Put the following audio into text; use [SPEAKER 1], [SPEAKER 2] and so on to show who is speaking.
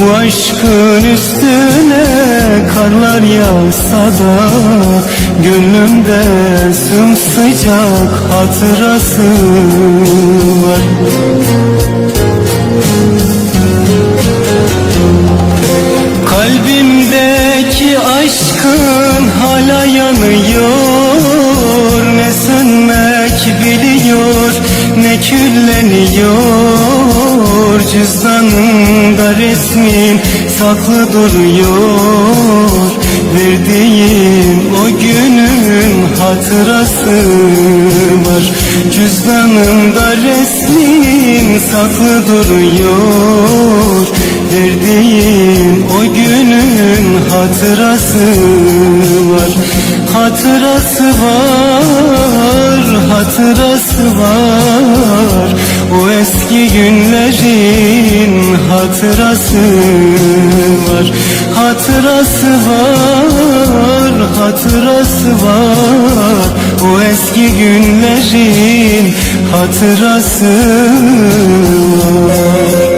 [SPEAKER 1] Bu aşkın üstüne karlar yağsa da Gönlümde sımsıcak hatırası var. Kalbimdeki aşkın hala yanıyor. Ne sönmek biliyor ne külleniyor Cüzdanımda resmin saklı duruyor. Verdiğim o günün hatırası var. Cüzdanımda resmin saklı duruyor. Verdiğim o günün hatırası var. Hatırası var, hatırası var. O eski günlerin hatırası var. Hatırası var, hatırası var. O eski günlerin hatırası var